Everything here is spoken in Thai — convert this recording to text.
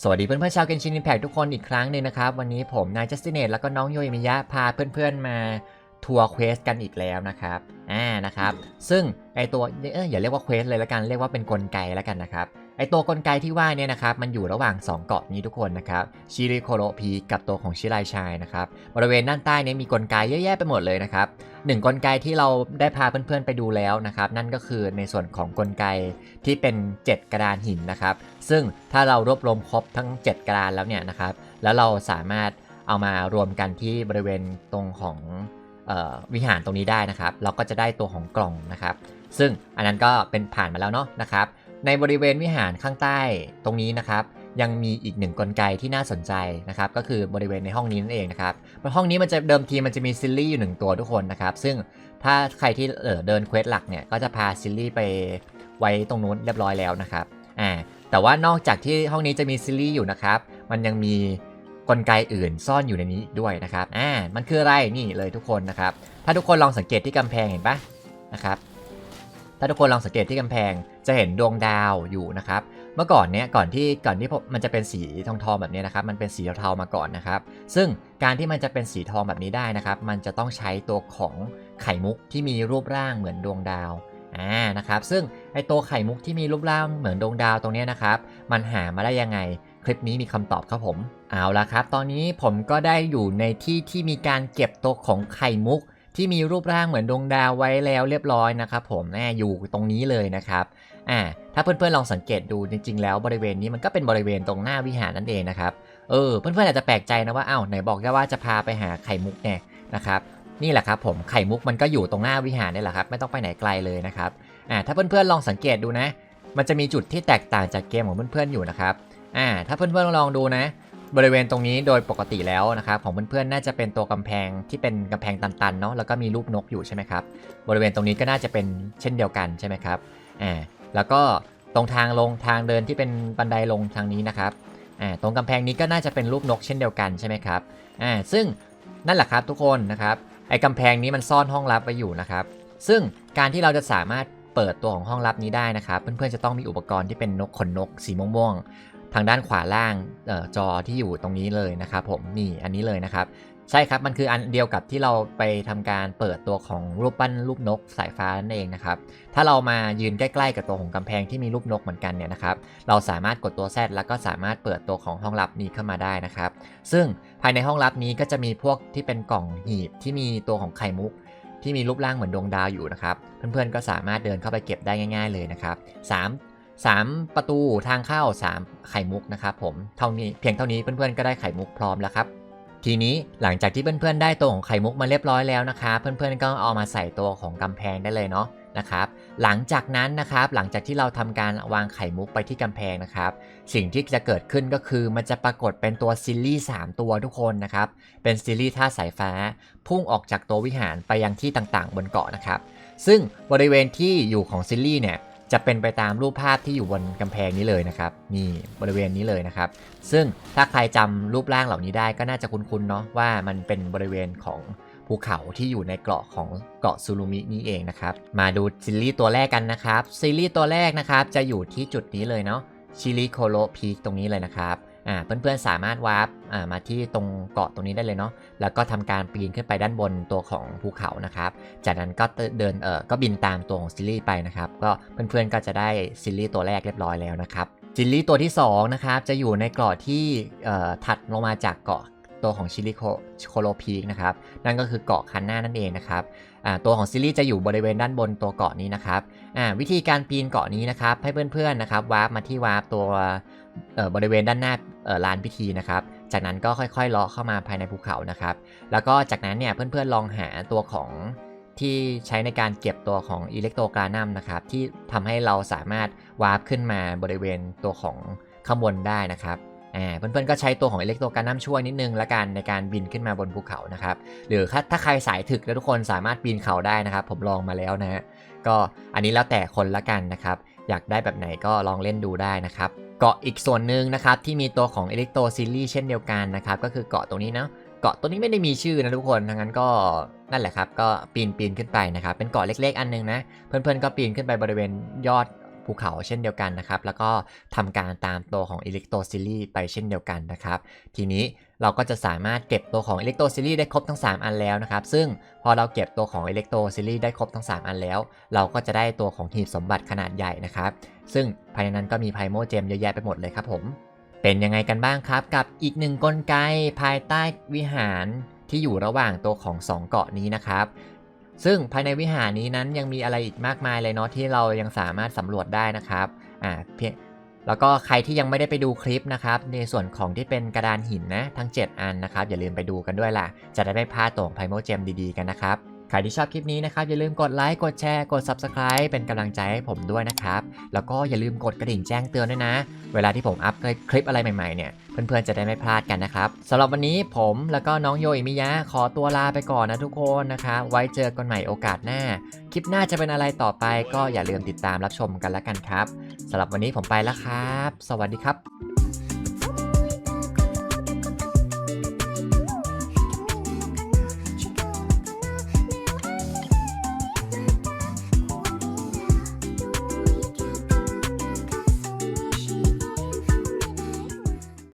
สวัสดีเพื่อนๆชาวเกนชินอิมแพกทุกคนอีกครั้งหนึ่งนะครับ วันนี้ผมนายจัสตินเนตแล้วก็น้องโยมิยะพาเพื่อนๆมา ทัวร์เควสกันอีกแล้วนะครับ อ่า นะครับ ซึ่งไอตัวเอออย่าเรียกว่าเควสเลยละกัน เรียกว่าเป็นกลไกแล้วกันนะครับ ไอตัวกลไกที่ว่าเนี่ยนะครับ มันอยู่ระหว่าง 2 เกาะนี้ทุกคนนะครับ ชิริโคโรพีกับตัวของชิไรชายนะครับ บริเวณด้านใต้เนี้มีกลไกเยอะแยะไปหมดเลยนะครับหนึ่งกลไกที่เราได้พาเพื่อนๆไปดูแล้วนะครับ นั่นก็คือในส่วนของกลไกที่เป็น 7 กระดานหินนะครับ ซึ่งถ้าเรารวบรวมครบทั้ง 7 กระดานแล้วเนี่ยนะครับ แล้วเราสามารถเอามารวมกันที่บริเวณตรงของ วิหารตรงนี้ได้นะครับ เราก็จะได้ตัวของกล่องนะครับ ซึ่งอันนั้นก็เป็นผ่านมาแล้วเนาะนะครับ ในบริเวณวิหารข้างใต้ตรงนี้นะครับยังมีอีกหนึ่งกลไกที่น่าสนใจนะครับ ก็คือบริเวณในห้องนี้นั่นเองนะครับห้องนี้มันจะเดิมทีมันจะมีซิลลี่อยู่หนึ่งตัวทุกคนนะครับ ซึ่งถ้าใครที่เออเดินเควสหลักเนี่ยก็จะพาซิลลี่ไปไว้ตรงนู้นเรียบร้อยแล้วนะครับอ่าแต่ว่านอกจากที่ห้องนี้จะมีซีรีส์อยู่นะครับ มันยังมี กลไกอื่นซ่อนอยู่ในนี้ด้วยนะครับ อ่า มันคืออะไร นี่เลยทุกคนนะครับ ถ้าทุกคนลองสังเกตที่กำแพงเห็นปะนะครับ ถ้าทุกคนลองสังเกตที่กำแพงจะเห็นดวงดาวอยู่นะครับ เมื่อก่อนเนี้ยก่อนที่ก่อนที่มันจะเป็นสีทองทองแบบนี้นะครับ มันเป็นสีเทาๆมาก่อนนะครับ ซึ่งการที่มันจะเป็นสีทองแบบนี้ได้นะครับ มันจะต้องใช้ตัวของไข่มุกที่มีรูปร่างเหมือนดวงดาว อ่า นะครับ ซึ่งไอตัวไข่มุกที่มีรูปร่างเหมือนดวงดาวตรงเนี้ยนะครับ มันหามาได้ยังไง คลิปนี้มีคำตอบครับผม เอาละครับ ตอนนี้ผมก็ได้อยู่ในที่ที่มีการเก็บตัวของไข่มุก ที่มีรูปร่างเหมือนดวงดาวไว้แล้วเรียบร้อยนะครับผมแน่อยู่ตรงนี้เลยนะครับอ่าถ้าเพื่อนๆลองสังเกตดูจริง ๆ แล้วบริเวณนี้มันก็เป็นบริเวณตรงหน้าวิหารนั่นเองนะครับเออเพื่อนๆอาจจะแปลกใจนะว่าอ้าวไหนบอกแค่ว่าจะพาไปหาไข่มุกเนี่ยนะครับนี่แหละครับผมไข่มุกมันก็อยู่ตรงหน้าวิหารนี่แหละครับไม่ต้องไปไหนไกลเลยนะครับอ่าถ้าเพื่อนๆลองสังเกตดูนะ มันจะมีจุดที่แตกต่างจากเกมของเพื่อนๆอยู่นะครับ อ่าถ้าเพื่อนๆลองดูนะ บริเวณตรงนี้โดยปกติแล้วนะครับของเพื่อนๆน่าจะเป็นตัวกำแพงที่เป็นกำแพงตันๆเนาะแล้วก็มีรูปนกอยู่ใช่ไหมครับบริเวณตรงนี้ก็น่าจะเป็นเช่นเดียวกันใช่ไหมครับอ่าแล้วก็ตรงทางลงทางเดินที่เป็นบันไดลงทางนี้นะครับอ่าตรงกำแพงนี้ก็น่าจะเป็นรูปนกเช่นเดียวกันใช่ไหมครับอ่าซึ่งนั่นแหละครับทุกคนนะครับไอ้กำแพงนี้มันซ่อนห้องลับไว้อยู่นะครับ ซึ่งการที่เราจะสามารถเปิดตัวของห้องลับนี้ได้นะครับ เพื่อนๆจะต้องมีอุปกรณ์ที่เป็นนกขนนกสีม่วง ทางด้านขวาล่างออจอที่อยู่ตรงนี้เลยนะครับผมนี่อันนี้เลยนะครับ ใช่ครับมันคืออันเดียวกับที่เราไปทำการเปิดตัวของรูปปั้นรูปนกสายฟ้านั่นเองนะครับถ้าเรามายืนใกล้ๆกับตัวของกำแพงที่มีรูปนกเหมือนกันเนี่ยนะครับเราสามารถกดตัว Z แล้วก็สามารถเปิดตัวของห้องลับนี้เข้ามาได้นะครับ ซึ่งภายในห้องลับนี้ก็จะมีพวกที่เป็นกล่องหีบที่มีตัวของไข่มุกที่มีรูปร่างเหมือนดวงดาวอยู่นะครับ เพื่อนๆก็สามารถเดินเข้าไปเก็บได้ง่าย ๆเลยนะครับ 3 3 ประตูทางเข้า 3 ไข่มุกนะครับผมเท่านี้เพียงเท่านี้เพื่อนๆก็ได้ไข่มุกพร้อมแล้วครับทีนี้หลังจากที่เพื่อนๆได้ตัวของไข่มุกมาเรียบร้อยแล้วนะครับเพื่อนๆก็เอามาใส่ตัวของกำแพงได้เลยเนาะนะครับหลังจากนั้นนะครับหลังจากที่เราทำการวางไข่มุกไปที่กำแพงนะครับ สิ่งที่จะเกิดขึ้นก็คือมันจะปรากฏเป็นตัวซิลลี่3ตัวทุกคนนะครับ เป็นซิลลี่ท่าสายฟ้า พุ่งออกจากตัววิหารไปยังที่ต่างๆ บนเกาะนะครับ ซึ่งบริเวณที่อยู่ของซิลลี่เนี่ย จะเป็นไปตามรูปภาพที่อยู่บนกำแพงนี้เลยนะครับนี่บริเวณนี้เลยนะครับ ซึ่งถ้าใครจำรูปร่างเหล่านี้ได้ก็น่าจะคุ้นๆเนาะว่ามันเป็นบริเวณของภูเขาที่อยู่ในเกาะของเกาะซูลูมินี้เองนะครับ มาดูซิลลี่ตัวแรกกันนะครับซิลลี่ตัวแรกนะครับจะอยู่ที่จุดนี้เลยเนาะชิลิโคโลพีตรงนี้เลยนะครับ อ่าเพื่อนๆสามารถวาร์ปอ่ามาที่ตรงเกาะตรงนี้ได้เลยเนาะแล้วก็ทำการปีนขึ้นไปด้านบนตัวของภูเขานะครับ จากนั้นก็เดินเออก็บินตามตัวของซิลลี่ไปนะครับ ก็เพื่อนๆก็จะได้ซิลลี่ตัวแรกเรียบร้อยแล้วนะครับซิลลี่ตัวที่สองนะครับจะอยู่ในเกาะที่ถัดลงมาจากเกาะ ตัวของชิลิโคโคโลพีกนะครับนั่นก็คือเกาะคันหน้านั่นเองนะครับตัวของซิลลี่จะอยู่บริเวณด้านบนตัวเกาะนี้นะครับวิธีการปีนเกาะนี้นะครับให้เพื่อนๆนะครับวาร์ปมาที่วาร์ปตัวบริเวณด้านหน้าลานพิธีนะครับจากนั้นก็ค่อยๆเลาะเข้ามาภายในภูเขานะครับแล้วก็จากนั้นเนี่ยเพื่อนๆลองหาตัวของที่ใช้ในการเก็บตัวของอิเล็กโทรกรานัมนะครับที่ทำให้เราสามารถวาร์ปขึ้นมาบริเวณตัวของข้างบนได้นะครับ อ่าเพื่อนๆก็ใช้ตัวของอิเล็กโทรกรนัมช่วยนิดนึงละกันในการบินขึ้นมาบนภูเขานะครับหรือถ้าถ้าใครสายถึกแล้วทุกคนสามารถปีนเขาได้นะครับผมลองมาแล้วนะฮะก็อันนี้แล้วแต่คนละกันนะครับอยากได้แบบไหนก็ลองเล่นดูได้นะครับเกาะอีกส่วนหนึ่งนะครับที่มีตัวของ e l e c t r o ซีรีส์เช่นเดียวกันนะครับก็คือเกาะตรงนี้เนาะเกาะตัวนี้ไม่ได้มีชื่อนะทุกคนทั้งนั้นก็นั่นแหละครับก็ปีนปีนขึ้นไปนะครับเป็นเกาะเล็ก ๆ อันนึงนะเพื่อนๆก็ปีนขึ้นไปบริเวณยอด ภูเขาเช่นเดียวกันนะครับ แล้วก็ทำการตามตัวของ Electro Series ไปเช่นเดียวกันนะครับ ทีนี้เราก็จะสามารถเก็บตัวของ Electro Series ได้ครบทั้ง 3 อันแล้วนะครับ ซึ่งพอเราเก็บตัวของ Electro Series ได้ครบทั้ง 3 อันแล้ว เราก็จะได้ตัวของหีบสมบัติขนาดใหญ่นะครับ ซึ่งภายในนั้นก็มีไพโมเจมเยอะแยะไปหมดเลยครับผม เป็นยังไงกันบ้างครับกับอีกหนึ่งกลไกภายใต้วิหารที่อยู่ระหว่างตัวของ 2 เกาะนี้นะครับ ซึ่งภายในวิหารนี้นั้นยังมีอะไรอีกมากมายเลยเนาะที่เรายังสามารถสำรวจได้นะครับอ่าเพียงแล้วก็ใครที่ยังไม่ได้ไปดูคลิปนะครับ ในส่วนของที่เป็นกระดานหินนะทั้ง 7 อันนะครับ อย่าลืมไปดูกันด้วยล่ะ จะได้ไม่พลาดตัวของไพโมเจมดีๆกันนะครับ ใครที่ชอบคลิปนี้นะครับอย่าลืมกดไลค์กดแชร์กด Subscribe เป็นกำลังใจให้ผมด้วยนะครับ แล้วก็อย่าลืมกดกระดิ่งแจ้งเตือนด้วยนะ เวลาที่ผมอัพคลิปอะไรใหม่ๆเนี่ยเพื่อนๆจะได้ไม่พลาดกันนะครับสำหรับวันนี้ผมแล้วก็น้องโยอิมิยะขอตัวลาไปก่อนนะทุกคนนะครับไว้เจอกันใหม่โอกาสหน้า คลิปหน้าจะเป็นอะไรต่อไป ก็อย่าลืมติดตามรับชมกันแล้วกันครับสำหรับวันนี้ผมไปแล้วครับ สวัสดีครับ